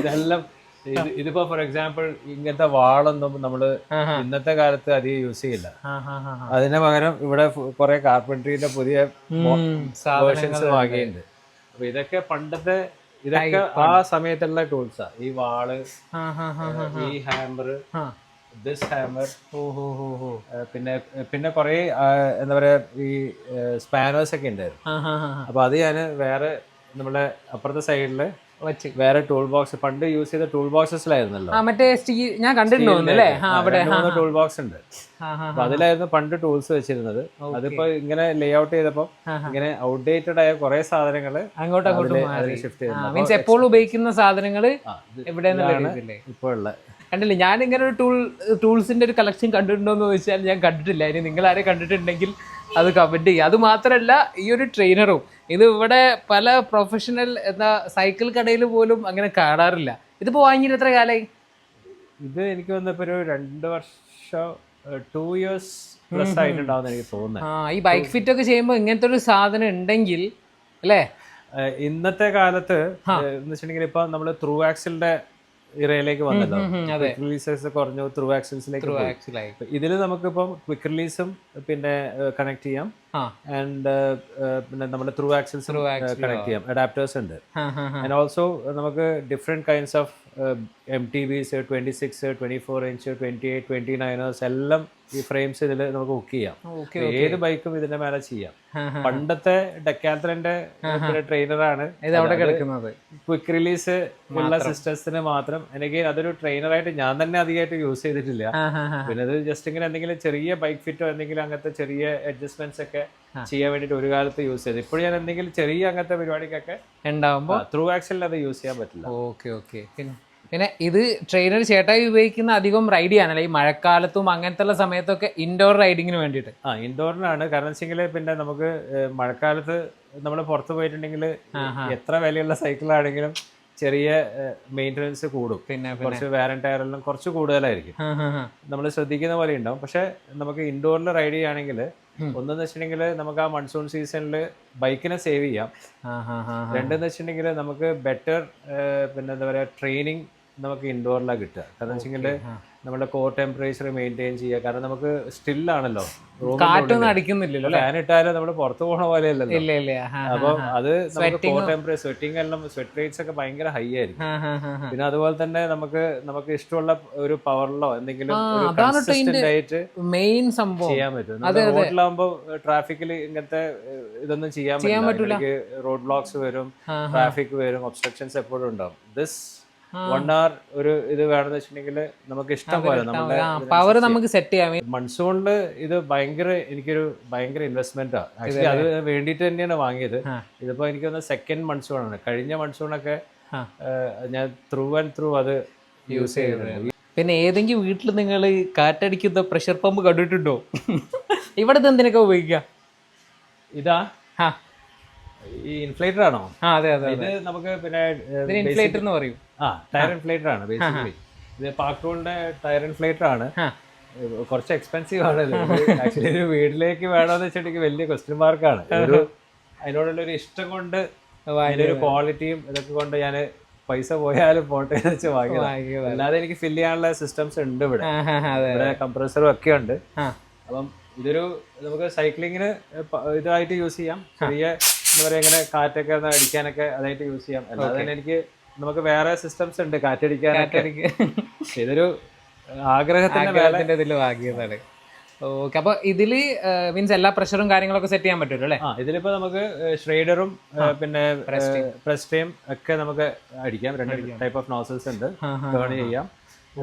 ഇതെല്ലാം ഇതിപ്പോ ഫോർ എക്സാമ്പിൾ ഇങ്ങനത്തെ വാളൊന്നും നമ്മൾ ഇന്നത്തെ കാലത്ത് അധികം യൂസ് ചെയ്യില്ല. അതിന് പകരം ഇവിടെ കുറെ കാർപ്പൻട്രീന്റെ പുതിയ വേർഷൻസ് വാങ്ങിയിട്ടുണ്ട്. അപ്പൊ ഇതൊക്കെ പണ്ടത്തെ ഇതൊക്കെ ആ സമയത്തുള്ള ടൂൾസാ ഈ വാൾ. ഈ ഹാമർ. This hammer. പിന്നെ പിന്നെ കുറെ എന്താ പറയാ ഈ സ്പാനേഴ്സ് ഒക്കെ ഉണ്ടായിരുന്നു. അപ്പൊ അത് ഞാൻ വേറെ നമ്മളെ അപ്പുറത്തെ സൈഡിൽ വേറെ ടൂൾ ബോക്സ് പണ്ട് യൂസ് ചെയ്ത ടൂൾ ബോക്സസിലായിരുന്നല്ലോ മറ്റേ ഞാൻ കണ്ടിട്ടുണ്ടോ അവിടെ ടൂൾ ബോക്സ് ഉണ്ട്. അപ്പൊ അതിലായിരുന്നു പണ്ട് ടൂൾസ് വെച്ചിരുന്നത്. അതിപ്പോ ഇങ്ങനെ ലേ ഔട്ട് ചെയ്തപ്പോ ഇങ്ങനെ ഔട്ട്ഡേറ്റഡ് ആയ കുറെ സാധനങ്ങൾ അങ്ങോട്ട് അങ്ങോട്ട് ഷിഫ്റ്റ് മീൻസ് എപ്പോഴും ഉപയോഗിക്കുന്ന സാധനങ്ങൾ ഇവിടെ ഇപ്പൊ ഉള്ള. കണ്ടില്ല? ഞാൻ ഇങ്ങനെ ഒരു ടൂൾ ടൂൾസിന്റെ ഒരു കളക്ഷൻ കണ്ടിട്ടുണ്ടോ എന്ന് ചോദിച്ചാൽ ഞാൻ കണ്ടിട്ടില്ല. ഇനി നിങ്ങൾ ആരെ കണ്ടിട്ടുണ്ടെങ്കിൽ അത് കമന്റ് ചെയ്യുക അത് മാത്രമല്ല ഈ ഒരു ട്രെയിനറും ഇത് ഇവിടെ പല പ്രൊഫഷണൽ എന്താ സൈക്കിൾ കടയിൽ പോലും അങ്ങനെ കാണാറില്ല. ഇതിപ്പോ വാങ്ങിയിട്ട് എത്ര കാലായി? ഇത് എനിക്ക് വന്നപ്പോ ഒരു രണ്ട് വർഷം ടു ഇയേഴ്സ് പ്ലസ് ആയിട്ടുണ്ടാവും എനിക്ക് തോന്നുന്നത് ആ ഈ ബൈക്ക് ഫിറ്റ് ഒക്കെ ചെയ്യുമ്പോൾ ഇങ്ങനത്തെ ഒരു സാധനം ഉണ്ടെങ്കിൽ അല്ലേ? ഇന്നത്തെ കാലത്ത് എന്ന് വെച്ചിട്ടുണ്ടെങ്കിൽ ഇപ്പൊ നമ്മൾ ത്രൂ ആക്സിലിന്റെ ഇറയിലേക്ക് വന്നല്ലോ. അതെ. റിലീസസ് കുറഞ്ഞു ത്രൂ ആക്ച്വലായി ഇതിൽ നമുക്കിപ്പം ക്വിക്ക് റിലീസും പിന്നെ കണക്ട് ചെയ്യാം. ആൻഡ് പിന്നെ നമ്മുടെ ത്രൂ ആക്സിൽസും കണക്ട് ചെയ്യാം. അഡാപ്റ്റേഴ്സ് ഉണ്ട്. ആൻഡ് ഓൾസോ നമുക്ക് different kinds of M T Bs twenty six twenty four inch twenty eight twenty niners എല്ലാം ഈ ഫ്രെയിംസ് ഇതിൽ നമുക്ക് ബുക്ക് ചെയ്യാം. ഏത് ബൈക്കും ഇതിന്റെ മേലെ ചെയ്യാം. പണ്ടത്തെ ഡെക്കാത്തറിന്റെ ട്രെയിനറാണ് ഇത് അവിടെ കിടക്കുന്നത്. ക്വിക്ക് റിലീസ് ഉള്ള സിസ്റ്റംസിന് മാത്രം. എനിക്ക് അതൊരു ട്രെയിനറായിട്ട് ഞാൻ തന്നെ അധികമായിട്ട് യൂസ് ചെയ്തിട്ടില്ല. പിന്നെ അത് ജസ്റ്റ് ഇങ്ങനെ എന്തെങ്കിലും ചെറിയ ബൈക്ക് ഫിറ്റോ എന്തെങ്കിലും അങ്ങനത്തെ ചെറിയ അഡ്ജസ്റ്റ്മെന്റ്സ് ഒക്കെ ചെയ്യാൻ വേണ്ടിട്ട് ഒരു കാലത്ത് യൂസ് ചെയ്തു. ഇപ്പോൾ ഞാൻ എന്തെങ്കിലും ചെറിയ അങ്ങനത്തെ പരിപാടിക്കൊക്കെ ഉണ്ടാവുമ്പോ ത്രൂ ആക്സിൽ അത് യൂസ് ചെയ്യാൻ പറ്റില്ല. ഓക്കെ ഓക്കെ പിന്നെ ഇത് ട്രെയിനർ ചേട്ടായി ഉപയോഗിക്കുന്ന അധികം റൈഡ് ചെയ്യാനല്ല. ഈ മഴക്കാലത്തും അങ്ങനത്തെ ഉള്ള സമയത്തൊക്കെ ഇൻഡോർ റൈഡിങ്ങിന് വേണ്ടിയിട്ട്. ആ ഇൻഡോറിനാണ് കാരണം വെച്ചെങ്കിൽ പിന്നെ നമുക്ക് മഴക്കാലത്ത് നമ്മൾ പുറത്ത് പോയിട്ടുണ്ടെങ്കിൽ എത്ര വിലയുള്ള സൈക്കിളാണെങ്കിലും ചെറിയ മെയിന്റനൻസ് കൂടും. പിന്നെ കുറച്ച് വേറെ ടയറെല്ലാം കുറച്ച് കൂടുതലായിരിക്കും. നമ്മൾ ശ്രദ്ധിക്കുന്ന പോലെ ഉണ്ടാവും. പക്ഷെ നമുക്ക് ഇൻഡോറിൽ റൈഡ് ചെയ്യുകയാണെങ്കിൽ ഒന്നെന്ന് വെച്ചിട്ടുണ്ടെങ്കിൽ നമുക്ക് ആ മൺസൂൺ സീസണിൽ ബൈക്കിനെ സേവ് ചെയ്യാം. രണ്ടെന്ന് വെച്ചിട്ടുണ്ടെങ്കിൽ നമുക്ക് ബെറ്റർ പിന്നെ എന്താ പറയുക ട്രെയിനിങ് നമുക്ക് ഇൻഡോറിലാണ് കിട്ടുക. കാരണം വെച്ചെങ്കിൽ നമ്മുടെ കോർ ടെമ്പറേച്ചർ മെയിന്റെയിൻ ചെയ്യുക. കാരണം നമുക്ക് സ്റ്റില്ലാണല്ലോ കാറ്റൊന്നും അടിക്കുന്നില്ലല്ലോ ഫാൻ ഇട്ടാലും നമ്മൾ പുറത്തു പോണ പോലെ അല്ലല്ലോ. ആ, അത് നമുക്ക് കോർ ടെമ്പറേച്ചർ സ്വെറ്റിംഗ് എല്ലാം സ്വെറ്റ് റേറ്റ്സ് ഒക്കെ ഭയങ്കര ഹൈ ആയിരിക്കും. പിന്നെ അതുപോലെ തന്നെ നമുക്ക് നമുക്ക് ഇഷ്ടമുള്ള ഒരു പവറിലോ എന്തെങ്കിലും ആയിട്ട് മെയിൻ സംഭവം. ചെയ്യാൻ പറ്റും. റോഡിലാകുമ്പോൾ ട്രാഫിക്കിൽ ഇങ്ങനത്തെ ഇതൊന്നും ചെയ്യാൻ പറ്റില്ല. റോഡ് ബ്ലോക്സ് വരും ട്രാഫിക് വരും ഒബ്സ്ട്രക്ഷൻസ് എപ്പോഴും ഉണ്ടാവും. ദിസ് വൺ അവർ ഒരു ഇത് വേണമെന്ന് വെച്ചിട്ടുണ്ടെങ്കിൽ നമുക്ക് ഇഷ്ടം പോലെ നമ്മുടെ പവർ നമുക്ക് സെറ്റ് ചെയ്യാം. മൺസൂണിൽ ഇത് ഭയങ്കര എനിക്കൊരു ഭയങ്കര ഇൻവെസ്റ്റ്മെന്റ് ആക്ച്വലി അത് വേണ്ടിയിട്ട് തന്നെയാണ് വാങ്ങിയത്. ഇതിപ്പോ എനിക്ക് തോന്നുന്നത് സെക്കൻഡ് മൺസൂൺ ആണ് കഴിഞ്ഞ മൺസൂണൊക്കെ. ഞാൻ ത്രൂ ആൻഡ് ത്രൂ അത് യൂസ് ചെയ്തിട്ടുണ്ട് പിന്നെ ഏതെങ്കിലും വീട്ടിൽ നിങ്ങൾ കാറ്റടിക്കുന്ന പ്രഷർ പമ്പ് കണ്ടിട്ടുണ്ടോ? ഇവിടെ എന്തിനൊക്കെ ഉപയോഗിക്കുക? ഇതാ. ഈ ഇൻഫ്ലേറ്റർ ആണോ? ആ അതെ അതെ ഇത് നമുക്ക് പിന്നെ ഇൻഫ്ലേറ്റർ എന്ന് പറയും. ആ ടയർ ഇൻഫ്ലേറ്റർ ആണ് ബേസിക്കലി ഇത് പാക്ടൂളിന്റെ ടയർ ഇൻഫ്ലേറ്റർ ആണ്. കുറച്ച് എക്സ്പെൻസീവ് ആണ് ആക്ച്വലി ഒരു വീട്ടിലേക്ക് വേണമെന്ന് വെച്ചിട്ടുണ്ടെങ്കിൽ വലിയ ക്വസ്റ്റ്യൻ മാർക്കാണ് ഒരു അതിനോടുള്ള ഒരു ഇഷ്ടം കൊണ്ട് അതിന്റെ ഒരു ക്വാളിറ്റിയും ഇതൊക്കെ കൊണ്ട് ഞാൻ പൈസ പോയാലും പോട്ടെ എന്ന് വെച്ച് വാങ്ങി വാങ്ങിയതാണ്. അല്ലാതെ എനിക്ക് ഫില്ല് ചെയ്യാനുള്ള സിസ്റ്റംസ് ഉണ്ട് ഇവിടെ. ഇവിടെ കംപ്രസറും ഒക്കെ ഉണ്ട്. അപ്പം ഇതൊരു നമുക്ക് സൈക്ലിങ്ങിന് ഇതായിട്ട് യൂസ് ചെയ്യാം. ചെറിയ എന്താ പറയുക ഇങ്ങനെ കാറ്റൊക്കെ അടിക്കാനൊക്കെ അതായിട്ട് യൂസ് ചെയ്യാം. അല്ലാതെ തന്നെ എനിക്ക് നമുക്ക് വേറെ സിസ്റ്റംസ് ഉണ്ട് കാറ്റടിക്കാനൊക്കെ. എനിക്ക് ഇതൊരു ആഗ്രഹത്തിന്റെ മേലെ ആഗ്രഹത്തിന്റെ ഇതിൽ വാങ്ങിയതാണ് ഓക്കെ അപ്പൊ ഇതിൽ മീൻസ് എല്ലാ പ്രഷറും കാര്യങ്ങളൊക്കെ സെറ്റ് ചെയ്യാൻ പറ്റുമല്ലോ അല്ലേ? ഇതിലിപ്പോ നമുക്ക് ഷ്രേഡറും പിന്നെ പ്രസ്റ്റയും ഒക്കെ നമുക്ക് അടിക്കാം. രണ്ട് ടൈപ്പ് ഓഫ് നോസൽസ് ഉണ്ട്. ടേൺ ചെയ്യാം.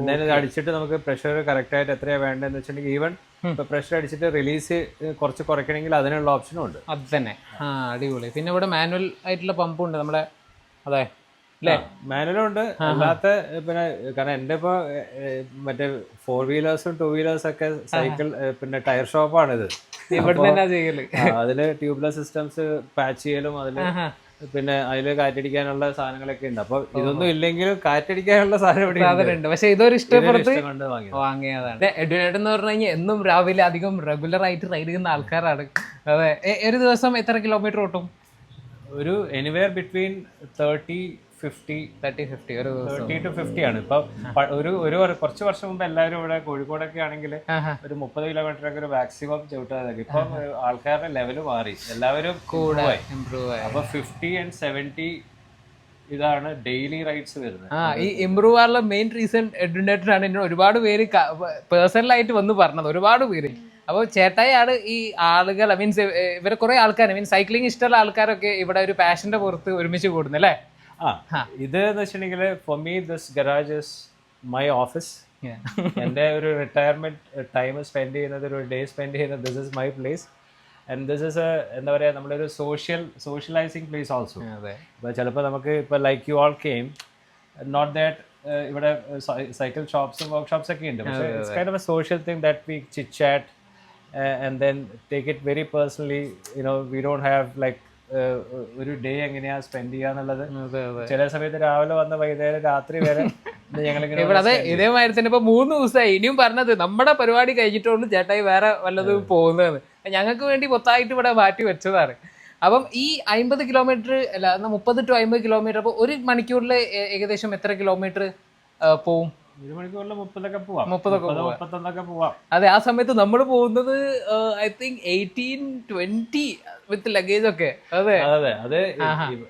എന്തായാലും ഇത് അടിച്ചിട്ട് നമുക്ക് പ്രഷർ കറക്റ്റ് ആയിട്ട് എത്രയാണ് വേണ്ടതെന്ന് വെച്ചിട്ടുണ്ടെങ്കിൽ ഈവൻ ഇപ്പൊ പ്രഷർ അടിച്ചിട്ട് റിലീസ് കുറച്ച് കുറയ്ക്കണമെങ്കിൽ അതിനുള്ള ഓപ്ഷനും ഉണ്ട്. അത് തന്നെ. ആ അടിപൊളി. പിന്നെ ഇവിടെ മാനുവൽ ആയിട്ടുള്ള പമ്പും ഉണ്ട് നമ്മുടെ അതെ അല്ലേ? മാനുവലും ഉണ്ട്. അല്ലാത്ത പിന്നെ കാരണം എന്റെ ഇപ്പോൾ മറ്റേ ഫോർ വീലേഴ്സും ടു വീലേഴ്സും ഒക്കെ സൈക്കിൾ പിന്നെ ടയർ ഷോപ്പാണ് ഇത് ഇവിടെ തന്നെ ചെയ്യൽ. അതിൽ ട്യൂബ്ലെസ് സിസ്റ്റംസ് പാച്ച് ചെയ്യലും അതിൽ പിന്നെ അതിൽ കാറ്റടിക്കാനുള്ള സാധനങ്ങളൊക്കെ ഉണ്ട്. അപ്പൊ ഇതൊന്നും ഇല്ലെങ്കിലും കാറ്റടിക്കാനുള്ള സാധനം പക്ഷേ ഉണ്ട്. സാധനമുണ്ട്. പക്ഷെ ഇതൊരു ഇഷ്ടപ്പെടുത്ത് ഇഷ്ടം വാങ്ങിയതാണ്. എഡ്വിൻ എന്ന് പറഞ്ഞു കഴിഞ്ഞാൽ എന്നും രാവിലെ അധികം റെഗുലർ ആയിട്ട് റൈഡ് ചെയ്യുന്ന ആൾക്കാരാണ്. അതെ. ഒരു ദിവസം എത്ര കിലോമീറ്റർ ഓട്ടും? ഒരു anywhere between thirty fifty thirty fifty ഒരു തേർട്ടി ടു ഫിഫ്റ്റി ആണ്. ഇപ്പൊ ഒരു ഒരു കുറച്ച് വർഷം മുമ്പ് എല്ലാവരും ഇവിടെ കോഴിക്കോടൊക്കെ ആണെങ്കിൽ ഒരു മുപ്പത് കിലോമീറ്റർ ഒക്കെ ഒരു മാക്സിമം ചവിട്ടാതെ ഇപ്പൊ ആൾക്കാരുടെ ലെവൽ മാറി. എല്ലാവരും കൂടെ. ഇമ്പ്രൂവ് അപ്പൊ ഫിഫ്റ്റി ആൻഡ് സെവന്റി ഇതാണ് ഡെയിലി റൈഡ്സ് വരുന്നത്. ആ ഈ ഇമ്പ്രൂവ് ആയുള്ള മെയിൻ റീസൺ എഡുനേറ്ററാണ് എന്നോട് ഒരുപാട് പേര് പേഴ്സണലായിട്ട് വന്ന് പറഞ്ഞത്. ഒരുപാട് പേര്. അപ്പോൾ ചേട്ടായാണ് ഈ ആളുകൾ മീൻസ് ഇവരെ കുറേ ആൾക്കാർ മീൻസ് സൈക്ലിംഗ് ഇഷ്ടമുള്ള ആൾക്കാരൊക്കെ ഇവിടെ ഒരു പാഷന്റെ പുറത്ത് ഒരുമിച്ച് കൂടുന്നു അല്ലേ? ഇത് എന്ന് വെച്ചിട്ടുണ്ടെങ്കിൽ for me this garage is my office എന്റെ ഒരു റിട്ടയർമെന്റ് ടൈം സ്പെൻഡ് ചെയ്യുന്നത് ഒരു ഡേ സ്പെൻഡ് ചെയ്യുന്നത് this is my place and this is എന്താ പറയുക നമ്മളൊരു സോഷ്യൽ സോഷ്യലൈസിങ് പ്ലേസ് ഓൾസോ അപ്പോൾ ഇപ്പോൾ ചിലപ്പോൾ നമുക്ക് ഇപ്പോൾ like you all came not that ഇവിടെ സൈക്കിൾ ഷോപ്സും വർക്ക് ഷോപ്സ് ഒക്കെ ഉണ്ട്. പക്ഷേ it's kind of a social thing that we chit chat and then take it very personally you know we don't have like ഒരു day എങ്ങനെയാ spend ചെയ്യാന്നുള്ളത് ചില സമയത്ത് രാവിലെ വന്ന വൈകുന്നേരം രാത്രി വരെ ഇവിടെ അതെ ഇതേമാതിരി തന്നെ ഇപ്പൊ മൂന്ന് ദിവസമായി ഇനിയും പറഞ്ഞത് നമ്മുടെ പരിപാടി കഴിഞ്ഞിട്ടുള്ളൂ ചേട്ടായി വേറെ വല്ലതും പോകുന്നതെന്ന്. ഞങ്ങൾക്ക് വേണ്ടി മൊത്തമായിട്ട് ഇവിടെ മാറ്റി വെച്ചതാണ്. അപ്പം ഈ അമ്പത് കിലോമീറ്റർ അല്ല എന്നാ മുപ്പത് ടു അമ്പത് കിലോമീറ്റർ അപ്പോൾ ഒരു മണിക്കൂറിൽ ഏകദേശം എത്ര കിലോമീറ്റർ പോവും? അതെ ആ സമയത്ത് നമ്മൾ പോകുന്നത് I think eighteen twenty with luggage ഒക്കെ. അതെ. അതെ അത്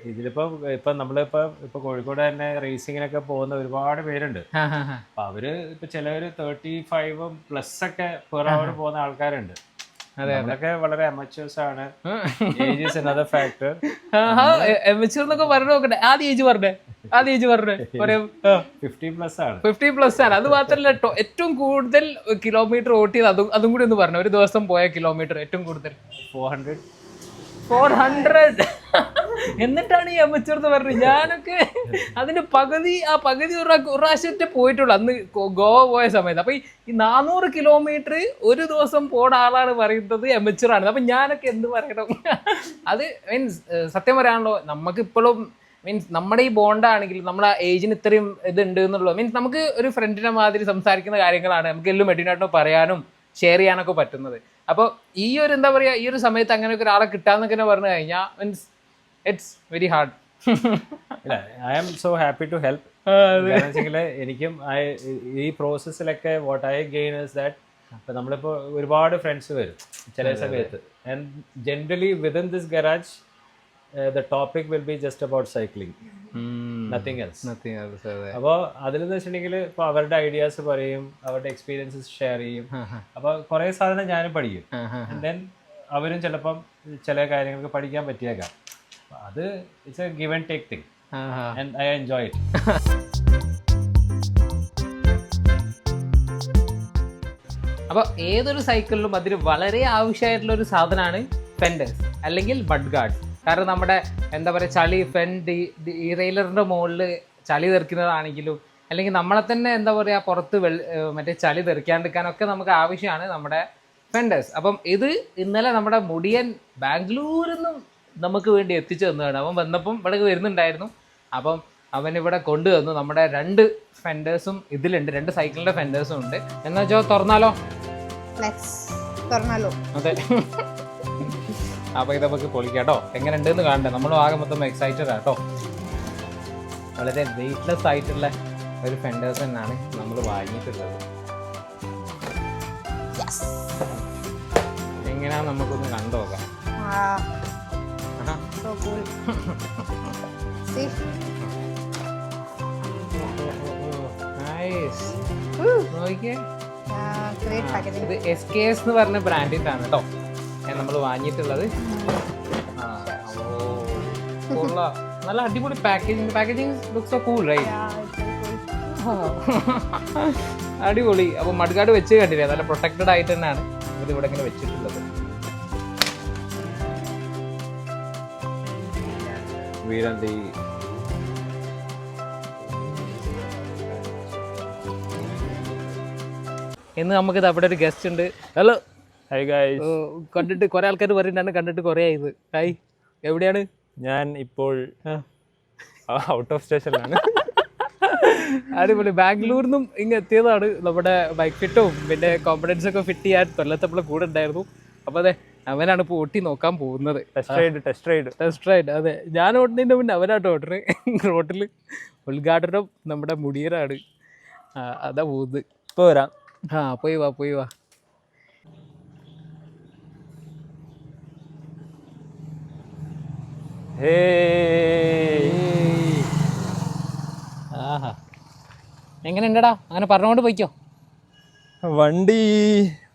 ഇതിലിപ്പോ ഇപ്പൊ നമ്മളിപ്പോ ഇപ്പൊ കോഴിക്കോട് തന്നെ റേസിങ്ങിനൊക്കെ പോകുന്ന ഒരുപാട് പേരുണ്ട്. അപ്പൊ അവർ ഇപ്പൊ ചിലവര് തേർട്ടി ഫൈവും പ്ലസ് ഒക്കെ പെർ അവർ പോകുന്ന ആൾക്കാരുണ്ട്. വളരെ അമച്ചേഴ്സ് ആണ്. ഏജ് ഇസ് another ഫാക്ടർ എന്നൊക്കെ പറഞ്ഞു നോക്കട്ടെ. ആദ്യം ഏജ് പറഞ്ഞേ. ആദ്യം ഏജ് പറഞ്ഞേ. ഫിഫ്റ്റി പ്ലസ് ആണ്. ഫിഫ്റ്റി പ്ലസ് ആണ്. അത് മാത്രമല്ല ഏറ്റവും കൂടുതൽ കിലോമീറ്റർ ഓട്ടിയത് അതും അതും കൂടി ഒന്ന് പറഞ്ഞു. ഒരു ദിവസം പോയ കിലോമീറ്റർ ഏറ്റവും കൂടുതൽ. Four hundred four hundred. എന്നിട്ടാണ് ഈ അമച്ചർ എന്ന് പറഞ്ഞത്. ഞാനൊക്കെ അതിന്റെ പകുതി ആ പകുതി പ്രാവശ്യത്തെ പോയിട്ടുള്ളൂ. അന്ന് ഗോവ പോയ സമയത്ത്. അപ്പൊ ഈ നാനൂറ് കിലോമീറ്റർ ഒരു ദിവസം പോണ ആളാണ് പറയുന്നത് എമച്ചറാണ് അപ്പൊ ഞാനൊക്കെ എന്ത് പറയണം? അത് മീൻസ് സത്യം പറയാണല്ലോ നമുക്ക് ഇപ്പോഴും മീൻസ് നമ്മുടെ ഈ ബോണ്ടാണെങ്കിൽ നമ്മളെ ഏജിന് ഇത്രയും ഉണ്ട് എന്നുള്ളത് മീൻസ് നമുക്ക് ഒരു ഫ്രണ്ടിനെ മാതിരി സംസാരിക്കുന്ന കാര്യങ്ങളാണ് നമുക്ക് എല്ലാം മെഡിനായിട്ടോ പറയാനും ഷെയർ ചെയ്യാനൊക്കെ പറ്റുന്നത്. അപ്പോൾ ഈ ഒരു എന്താ പറയുക ഈ ഒരു സമയത്ത് അങ്ങനെയൊക്കെ ഒരാളെ കിട്ടാന്നൊക്കെ പറഞ്ഞു കഴിഞ്ഞാൽ means it's very hard I am so happy to help എനിക്കും ഈ പ്രോസസ്സിലൊക്കെ what I gain is that അപ്പൊ നമ്മളിപ്പോ ഒരുപാട് ഫ്രണ്ട്സ് വരും ചില സമയത്ത്. And generally within this garage the topic will be just about cycling nothing else nothing else അപ്പോൾ അതിലെന്ന് വെച്ചിട്ടുണ്ടെങ്കിൽ ഇപ്പോൾ അവരുടെ ഐഡിയാസ് പറയും അവരുടെ എക്സ്പീരിയൻസസ് ഷെയർ ചെയ്യും. അപ്പോൾ കുറേ സാധനം ഞാനും പഠിക്കും. ദെൻ അവരും ചിലപ്പം ചില കാര്യങ്ങൾക്ക് പഠിക്കാൻ പറ്റിയേക്കാം. അത് it's a give and take thing and I enjoy it അപ്പോൾ ഏതൊരു സൈക്കിളിലും അതിന് വളരെ ആവശ്യമായിട്ടുള്ള ഒരു സാധനമാണ് ഫെൻഡേഴ്സ് അല്ലെങ്കിൽ ബഡ് ഗാർഡ്സ് കാരണം നമ്മുടെ എന്താ പറയുക ചളി ഫ്രണ്ട് ഈ റെയിലറിന്റെ മുകളിൽ ചളി തെറിക്കുന്നതാണെങ്കിലും അല്ലെങ്കിൽ നമ്മളെ തന്നെ എന്താ പറയുക പുറത്ത് വെള്ള മറ്റേ ചളി തെറിക്കാണ്ടിരിക്കാനൊക്കെ നമുക്ക് ആവശ്യമാണ് നമ്മുടെ ഫെൻഡേഴ്സ്. അപ്പം ഇത് ഇന്നലെ നമ്മുടെ മുടിയൻ ബാംഗ്ലൂരിൽ നിന്നും നമുക്ക് വേണ്ടി എത്തിച്ചു തന്നതാണ്. അവൻ വന്നപ്പം ഇവിടെ വരുന്നുണ്ടായിരുന്നു. അപ്പം അവൻ ഇവിടെ കൊണ്ടുവന്നു. നമ്മുടെ രണ്ട് ഫെൻഡേഴ്സും ഇതിലുണ്ട്. രണ്ട് സൈക്കിളിന്റെ ഫെൻഡേഴ്സും ഉണ്ട്. എന്നാ വെച്ചോ തുറന്നാലോ? തുറന്നാലോ? അതെ. അപ്പോൾ ഇതൊക്കെ നമുക്ക് പൊളിക്കാട്ടോ. എങ്ങനെ ഉണ്ടെന്ന് കാണണ്ടേ? നമ്മളും ആകെ മൊത്തം എക്സൈറ്റഡ് ആട്ടോ വളരെ വെയിറ്റ്ലെസ് ആയിട്ടുള്ള ഒരു ഫെൻഡേഴ്സ് തന്നെയാണ് നമ്മൾ വാങ്ങിയിട്ടുള്ളത്. എങ്ങനെയാ നമുക്കൊന്ന് കണ്ടു നോക്കാം. ഇത് എസ് കെ എസ് എന്ന് പറഞ്ഞ ബ്രാൻഡിന്റെ ആണ് കേട്ടോ നമ്മൾ വാങ്ങിയിട്ടുള്ളത്. ആ, ഓ, കൊള്ളാം. നല്ല അടിപൊളി packaging packaging looks oh cool right അടിപൊളി. അപ്പൊ മഡ്ഗാർഡ് വെച്ച് കണ്ടില്ലേ? നല്ല പ്രൊട്ടക്റ്റഡ് ആയിട്ട് തന്നെയാണ് ഇത് ഇവിടെ ഇങ്ങനെ വെച്ചിട്ടുള്ളത്. വീരന്തി ഇന്ന് നമുക്കിത് അവിടെ ഒരു ഗസ്റ്റ് ഉണ്ട്. ഹലോ കണ്ടിട്ട് കുറെ ആൾക്കാർ പറയുന്നുണ്ട് കണ്ടിട്ട് കുറെ ആയത് ഹായ് എവിടെയാണ്? ഞാൻ ഇപ്പോൾ ഔട്ട് ഓഫ് സ്റ്റേഷനിലാണ് അടിപൊളി. ബാംഗ്ലൂരിൽ നിന്നും ഇങ്ങ് എത്തിയതാണ് നമ്മുടെ ബൈക്ക് ഫിറ്റും പിന്നെ കോമ്പിഡൻസ് ഒക്കെ ഫിറ്റ് ചെയ്യാൻ കൊല്ലത്തപ്പോൾ കൂടെ ഉണ്ടായിരുന്നു. അപ്പോൾ അതെ അവനാണ് ഇപ്പോൾ ഓട്ടി നോക്കാൻ പോകുന്നത്. ടെസ്റ്റ് റൈഡ് ടെസ്റ്റ് റൈഡ് അതെ. ഞാൻ ഓട്ടുന്നതിന്റെ മുന്നേ അവനാട്ടോ ഓട്ടറ് റോട്ടിൽ ഉദ്ഘാടനം നമ്മുടെ മുടിയനാണ്. ആ, അതാ പോകുന്നത്. ഇപ്പൊ വരാം. ആ പോയി വാ പോയി വാ. ഹേ ആഹാ. എങ്ങനെ ഉണ്ടടാ അങ്ങനെ പറഞ്ഞുകൊണ്ട് പോയിക്കോ. വണ്ടി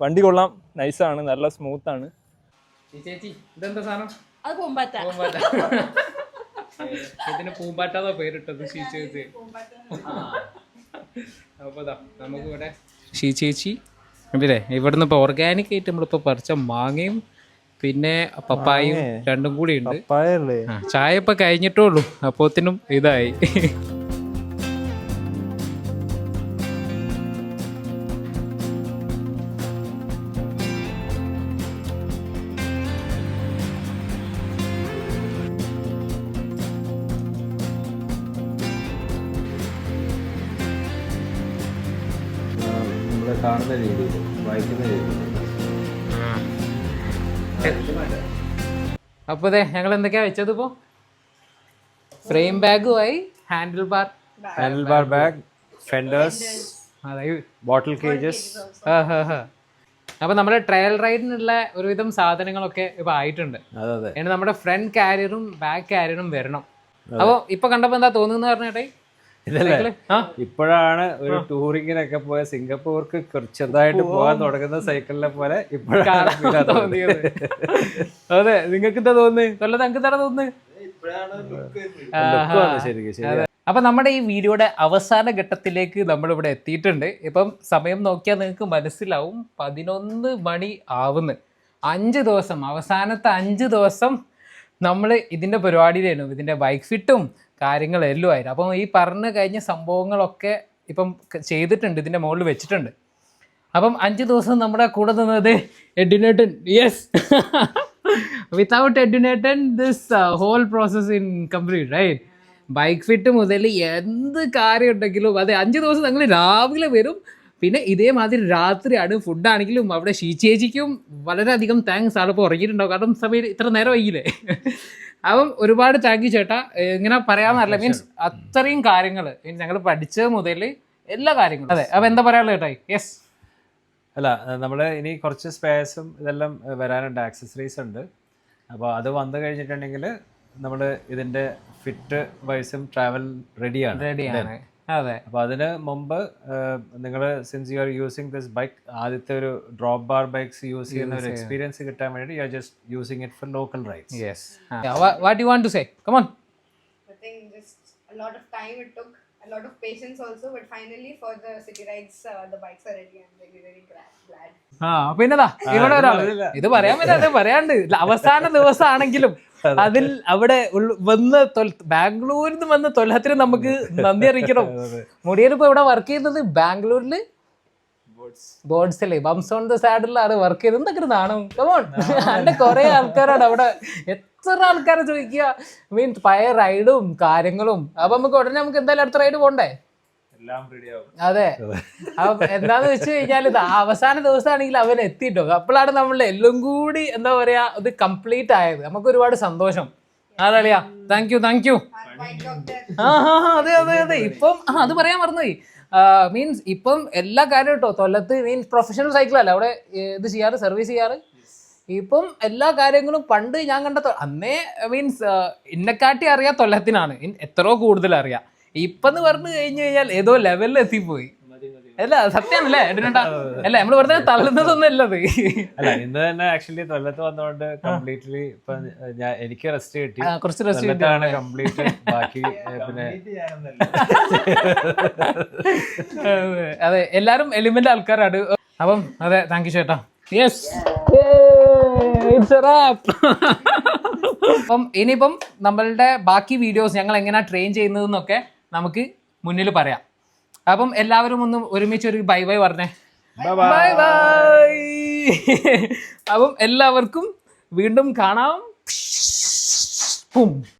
വണ്ടി കൊള്ളാം. നൈസാണ് നല്ല സ്മൂത്ത് ആണ് ചേച്ചി ഇതെന്താ സാധനം? അത് പൂമ്പാറ്റ. പൂമ്പാറ്റ. ഇതിന് പൂമ്പാറ്റാന്നാ പേരിട്ടത്? ഷീ ചേച്ചി. അപ്പോൾ ദാ നമുക്ക് ഇവിടെ ഷീ ചേച്ചി. കണ്ടില്ലേ ഇവിടുന്ന് ഇപ്പോൾ ഓർഗാനിക് ആയിട്ട് നമ്മളിപ്പോൾ പറിച്ച മാങ്ങയും പിന്നെ പപ്പായും രണ്ടും കൂടി ഉണ്ട്. ചായ ഇപ്പൊ കഴിഞ്ഞിട്ടേ ഉള്ളൂ. അപ്പോത്തിനും ഇതായി. കാണുന്ന രീതിയിൽ. അപ്പൊ അതെ ഞങ്ങൾ എന്തൊക്കെയാ വെച്ചത് ഇപ്പോ? ഫ്രെയിം ബാഗും ആയി handle bar handle bar bag fenders അതായത് ബോട്ടിൽ കേജസ് അപ്പൊ നമ്മുടെ ട്രയൽ റൈഡിനുള്ള ഒരുവിധം സാധനങ്ങളൊക്കെ ഇപ്പൊ ആയിട്ടുണ്ട്. അതെ അതെ. ഇനി നമ്മുടെ ഫ്രണ്ട് കാരിയറും ബാക്ക് കാരിയറും വരണം. അപ്പോൾ ഇപ്പൊ കണ്ടപ്പോൾ എന്താ തോന്നുന്നു പറഞ്ഞേട്ടെ? ഇതല്ലേ? ഇപ്പോഴാണ് ഒരു ടൂറിങ്ങിനൊക്കെ പോയ സിംഗപ്പൂർക്ക് ചെറുതായിട്ട് പോകാൻ തുടങ്ങുന്ന സൈക്കിളിനെ പോലെ ഇപ്പോഴാണ് അതെ നിങ്ങൾക്ക് എന്താ തോന്നുന്നത് കൊല്ലത്ത് നിങ്ങൾക്ക് എന്താ തോന്നുന്നത് ശരിക്കും ശരി അപ്പൊ നമ്മുടെ ഈ വീഡിയോയുടെ അവസാന ഘട്ടത്തിലേക്ക് നമ്മൾ ഇവിടെ എത്തിയിട്ടുണ്ട്. ഇപ്പം സമയം നോക്കിയാൽ നിങ്ങൾക്ക് മനസ്സിലാവും പതിനൊന്ന് മണി ആവുന്നു. അഞ്ച് ദിവസം അവസാനത്തെ അഞ്ച് ദിവസം നമ്മൾ ഇതിന്റെ പരിപാടിയിലായിരുന്നു. ഇതിന്റെ ബൈക്ക് ഫിറ്റും കാര്യങ്ങളെല്ലാം ആയിരുന്നു. അപ്പം ഈ പറഞ്ഞു കഴിഞ്ഞ സംഭവങ്ങളൊക്കെ ഇപ്പം ചെയ്തിട്ടുണ്ട് ഇതിന്റെ മുകളിൽ വെച്ചിട്ടുണ്ട്. അപ്പം അഞ്ച് ദിവസം നമ്മുടെ കൂടെ നിന്നത് എഡ്യുനേട്ടൻ yes without എഡ്യുനേട്ടൻ this whole process in complete right bike fit മുതൽ എന്ത് കാര്യം ഉണ്ടെങ്കിലും അതെ അഞ്ച് ദിവസം ഞങ്ങൾ രാവിലെ വരും പിന്നെ ഇതേമാതിരി രാത്രിയാണ് ഫുഡാണെങ്കിലും അവിടെ ഷീച്ചേച്ചിക്കും വളരെയധികം താങ്ക്സ് ആളിപ്പോൾ ഉറങ്ങിയിട്ടുണ്ടാവും കാരണം സമയം ഇത്ര നേരം വൈകില്ലേ അപ്പം ഒരുപാട് താങ്ക് യു ചേട്ടാ. ഇങ്ങനെ പറയാമെന്നല്ല. മീൻസ് അത്രയും കാര്യങ്ങൾ മീൻസ് ഞങ്ങൾ പഠിച്ചത് മുതൽ എല്ലാ കാര്യങ്ങളും. അതെ അപ്പം എന്താ പറയാനുള്ളത് ചേട്ടായി യെസ് അല്ല നമ്മൾ ഇനി കുറച്ച് സ്പേസും ഇതെല്ലാം വരാനുണ്ട്. ആക്സസറീസ് ഉണ്ട്. അപ്പോൾ അത് വന്നു കഴിഞ്ഞിട്ടുണ്ടെങ്കിൽ നമ്മൾ ഇതിന്റെ ഫിറ്റ് വൈസും ട്രാവൽ റെഡിയാണ് റെഡിയാണ് അതെ. അപ്പോൾ അതിന് മുമ്പ് നിങ്ങൾ since you are using this bike ആദ്യത്തെ ഒരു ഡ്രോപ്പ് ബാർ ബൈക്സ് യൂസ് ചെയ്യുന്ന ഒരു എക്സ്പീരിയൻസ് കിട്ടാൻ വേണ്ടി you are just using it for local rides yes what you want to say come on think just a lot of time it took, a lot of patience also, but finally for the city rides, uh, the bikes are ready. I'm very, very glad. ആ പിന്നെതാ ഇവിടെ ഒരാൾ. ഇത് പറയാൻ പറ്റാതെ പറയാണ്ട്. അവസാന ദിവസമാണെങ്കിലും അതിൽ അവിടെ ഉള്ള- വന്ന് തൊൽ- ബാംഗ്ലൂരിൽ നിന്ന് വന്ന തൊല്ലത്തിന് നമുക്ക് നന്ദി അറിയിക്കണം. മുടിയൻ ഇപ്പൊ ഇവിടെ വർക്ക് ചെയ്യുന്നത്? ബാംഗ്ലൂരിൽ? ബോർഡ്സിലെ ബംസ് ഓൺ ദ സാഡിലാണ് വർക്ക് ചെയ്തത് എന്തൊക്കെ നാണം. കമോൺ എന്റെ കുറെ ആൾക്കാരാണ് അവിടെ. എത്ര ആൾക്കാരെ ചോദിക്കുക? മീൻസ് പഴയ റൈഡും കാര്യങ്ങളും. അപ്പൊ നമുക്ക് ഉടനെ നമുക്ക് എന്തായാലും അടുത്ത റൈഡ് പോണ്ടേ? അതെ. എന്താന്ന് വെച്ച് കഴിഞ്ഞാൽ അവസാന ദിവസമാണെങ്കിൽ അവൻ എത്തിയിട്ടോ. അപ്പോഴാണ് നമ്മൾ എല്ലാം കൂടി എന്താ പറയാ ഇത് കംപ്ലീറ്റ് ആയത്. നമുക്ക് ഒരുപാട് സന്തോഷം. അതളിയാ താങ്ക് യു താങ്ക് യു. ആ അതെ അതെ അതെ. ഇപ്പം അത് പറയാൻ മറന്നുപോയി. മീൻസ് ഇപ്പം എല്ലാ കാര്യം കേട്ടോ. കൊല്ലത്ത് മീൻസ് പ്രൊഫഷണൽ സൈക്കിളല്ല അവിടെ ഏ, ഇത് ചെയ്യാറ് സർവീസ് ചെയ്യാറ്? ഇപ്പം എല്ലാ കാര്യങ്ങളും പണ്ട് ഞാൻ കണ്ട അന്നേ മീൻസ് ഇന്നെക്കാട്ടി അറിയാം തൊല്ലത്തിനാണ്. എത്രയോ കൂടുതൽ അറിയാം. ഇപ്പം എന്ന് പറഞ്ഞു കഴിഞ്ഞു കഴിഞ്ഞാൽ ഏതോ ലെവലിൽ എത്തിപ്പോയി അല്ല സത്യാണല്ലേ? അല്ല നമ്മൾ വെറുതെ തള്ളുന്നതൊന്നും അല്ലത് അല്ല ഇന്ന് തന്നെ ആക്ച്വലി കൊല്ലത്ത് വന്നതുകൊണ്ട് കംപ്ലീറ്റ്ലി ഇപ്പൊ ഞാൻ എനിക്ക് റെസ്റ്റ് കിട്ടി. കുറച്ച് റെസ്റ്റ് കംപ്ലീറ്റ് ബാക്കി പിന്നെ അതെ, അതെ എല്ലാരും എലിമെന്റ് ആൾക്കാരാണ്. അപ്പം അതെ താങ്ക് യു ചേട്ടാ. യെസ് അപ്പം ഇനിയിപ്പം നമ്മളുടെ ബാക്കി വീഡിയോസ് ഞങ്ങൾ എങ്ങനെയാ ട്രെയിൻ ചെയ്യുന്നതെന്നൊക്കെ നമുക്ക് മുന്നിൽ പറയാം. അപ്പം എല്ലാവരും ഒന്ന് ഒരുമിച്ച് ഒരു ബൈ ബൈ പറഞ്ഞേ. ബൈ ബൈ അപ്പം എല്ലാവർക്കും വീണ്ടും കാണാം.